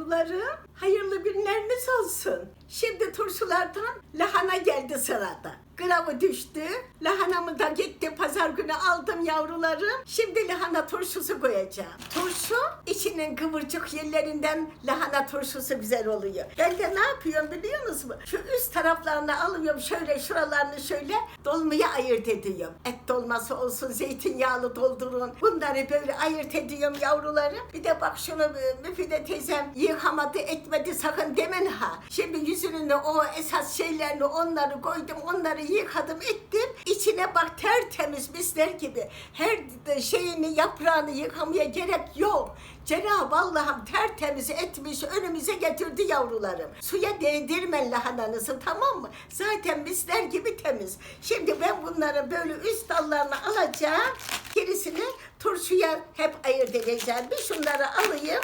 yavrularım. Hayırlı günleriniz olsun. Şimdi turşulardan lahana geldi sırada. Gravı düştü. Lahanamı da gitti pazar günü aldım yavrularım. Şimdi lahana turşusu koyacağım. Turşu içinin kıvırcık yerlerinden lahana turşusu güzel oluyor. Ben de ne yapıyorum biliyor musunuz? Şu üst taraflarını alıyorum şöyle şuralarını şöyle dolmaya ayırt ediyorum. Et dolması olsun zeytinyağlı doldurun. Bunları böyle ayırt ediyorum yavrularım. Bir de bak şunu Müfide teyzem yıkamadı etmedi sakın demen ha. Şimdi yüzünün o esas şeylerini onları koydum onları yıkadım ettim. İçine bak tertemiz misler gibi. Her şeyini yaprağını yıkamaya gerek yok. Cenab-ı Allah'ım tertemiz etmiş önümüze getirdi yavrularım. Suya değdirmen lahananızı tamam mı? Zaten misler gibi temiz. Şimdi ben bunları böyle üst dallarını alacağım. Gerisini turşuya hep ayırt edeceğim. Bir şunları alayım.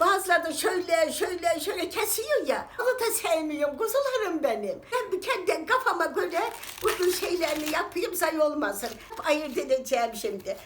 Bazıları da şöyle şöyle şöyle kesiyor ya. Onu da sevmiyorum kuzularım benim. Ben bir kendi kafama göre bu şeylerini yapayım zay olmasın. Ayırt edeceğim şimdi.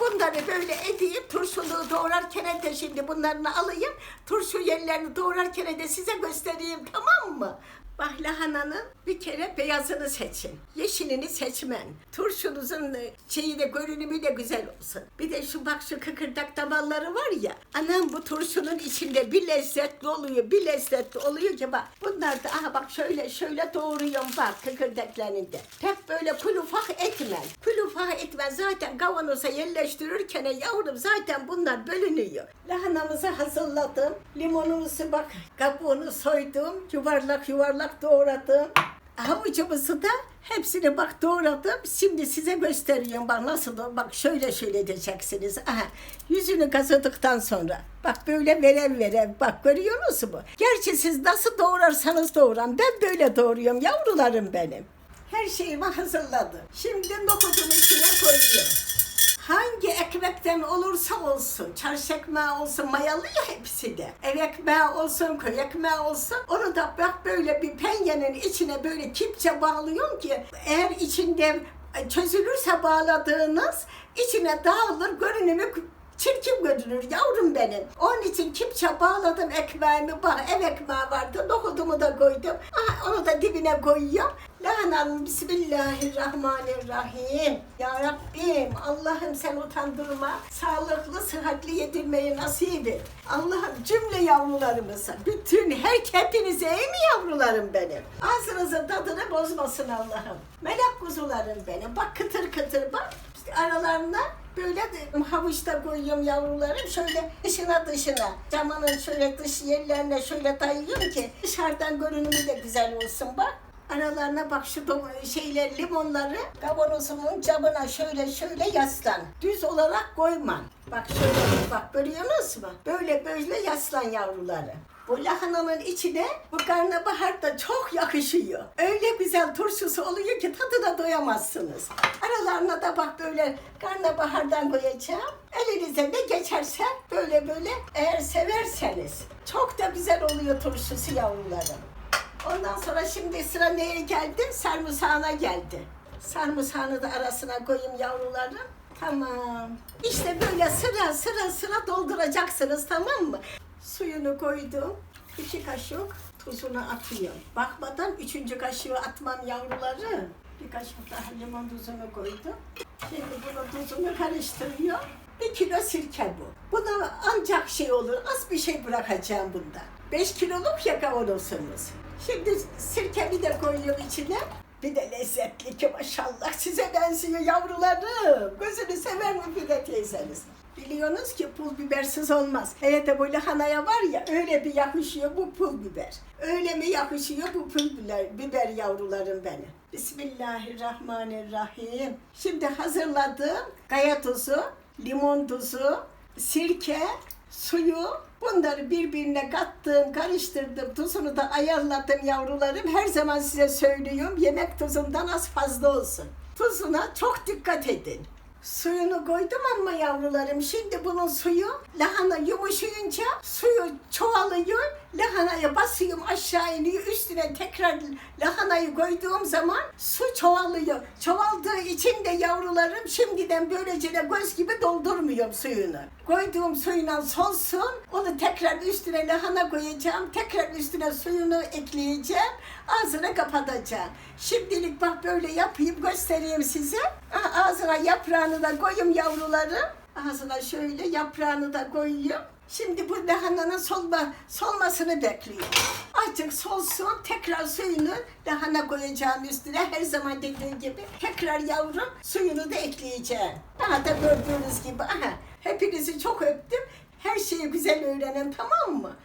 Bunları böyle edeyim. Turşuluğu doğrarken de şimdi bunlarını alayım. Turşu yerlerini doğrarken de size göstereyim tamam mı? Bak lahananın bir kere beyazını seçin. Yeşilini seçmen. Turşunuzun e, şeyi de görünümü de güzel olsun. Bir de şu bak şu kıkırdak damarları var ya. Anam bu turşunun içinde bir lezzetli oluyor. Bir lezzetli oluyor ki bak. Bunlar da aha bak şöyle şöyle doğruyorum bak kıkırdaklarında. Pek böyle kulufak etmen. Kulufak etmen zaten kavanoza yerleştirirken yavrum zaten bunlar bölünüyor. Lahanamızı hazırladım. Limonumuzu bak kabuğunu soydum. Yuvarlak yuvarlak doğradım. Havucumuzu da hepsini bak doğradım. Şimdi size gösteriyorum bak nasıl bak şöyle şöyle edeceksiniz. Aha, yüzünü kazıdıktan sonra bak böyle verev verev bak görüyor musunuz mu? Gerçi siz nasıl doğrarsanız doğran ben böyle doğruyorum yavrularım benim. Her şeyimi hazırladım. Şimdi nohudumu içine koyuyorum. Hangi ekmekten olursa olsun, çarşı ekmeği olsun, mayalı ya hepsi de. Ev ekmeği olsun, köy ekmeği olsun. Onu da bak böyle bir penyenin içine böyle kipçe bağlıyorum ki eğer içinde çözülürse bağladığınız içine dağılır, görünümü çirkin görünür yavrum benim. Onun için kipçe bağladım ekmeğimi. Bak ev ekmeği vardı. Nohudumu da koydum. Aha, onu da dibine koyuyorum. Lahanam Bismillahirrahmanirrahim. Ya Rabbim Allah'ım sen utandırma. Sağlıklı, sıhhatli yedirmeyi nasip et. Allah'ım cümle yavrularımıza, bütün her hepinize iyi mi yavrularım benim? Ağzınızın tadını bozmasın Allah'ım. Melek kuzularım benim. Bak kıtır kıtır bak. İşte aralarına böyle de havuçta koyuyorum yavrularım şöyle dışına dışına camının şöyle dış yerlerine şöyle dayıyorum ki dışarıdan görünümü de güzel olsun bak. Aralarına bak şu şeyler limonları kavanozumun camına şöyle şöyle yaslan. Düz olarak koyma. Bak şöyle bak görüyorsunuz mu? Böyle böyle yaslan yavruları. Bu lahananın içine bu karnabahar da çok yakışıyor. Öyle güzel turşusu oluyor ki tadına doyamazsınız. Aralarına da bak böyle karnabahardan koyacağım. Elinize ne geçerse böyle böyle eğer severseniz. Çok da güzel oluyor turşusu yavrularım. Ondan sonra şimdi sıra neye geldi? Sarımsağına geldi. Sarımsağını da arasına koyayım yavrularım. Tamam. İşte böyle sıra sıra sıra dolduracaksınız tamam mı? Suyunu koydum. İki kaşık tuzunu atıyorum. Bakmadan üçüncü kaşığı atmam yavruları. Bir kaşık daha limon tuzunu koydum. Şimdi bunu tuzunu karıştırıyor. Bir kilo sirke bu. Buna ancak şey olur. Az bir şey bırakacağım bunda. Beş kiloluk ya kavanozumuz. Şimdi sirkemi de koyuyorum içine. Bir de lezzetli ki maşallah size benziyor yavrularım. Gözünü sever mi bir de teyzeniz? Biliyorsunuz ki pul bibersiz olmaz. Hele de bu lahanaya var ya öyle bir yakışıyor bu pul biber. Öyle mi yakışıyor bu pul biber, biber yavrularım benim. Bismillahirrahmanirrahim. Şimdi hazırladığım kaya tuzu, limon tuzu, sirke, suyu bunları birbirine kattım, karıştırdım, tuzunu da ayarladım yavrularım. Her zaman size söylüyorum yemek tuzundan az fazla olsun. Tuzuna çok dikkat edin. Suyunu koydum ama yavrularım şimdi bunun suyu lahana yumuşayınca suyu çoğalıyor. Lahanaya basıyorum aşağı iniyor. Üstüne tekrar lahanayı koyduğum zaman su çoğalıyor. Çoğaldığı için de yavrularım şimdiden böylece de göz gibi doldurmuyorum suyunu. Koyduğum suyuna solsun. Onu tekrar üstüne lahana koyacağım. Tekrar üstüne suyunu ekleyeceğim. Ağzını kapatacağım. Şimdilik bak böyle yapayım göstereyim size. Ağzına yaprağını da koyayım yavrularım. Ağzına şöyle yaprağını da koyuyorum. Şimdi bu lahananın solma, solmasını bekliyorum. Azıcık solsun, tekrar suyunu lahana koyacağım üstüne. Her zaman dediğim gibi tekrar yavrum suyunu da ekleyeceğim. Daha da gördüğünüz gibi. Aha, hepinizi çok öptüm. Her şeyi güzel öğrenin tamam mı?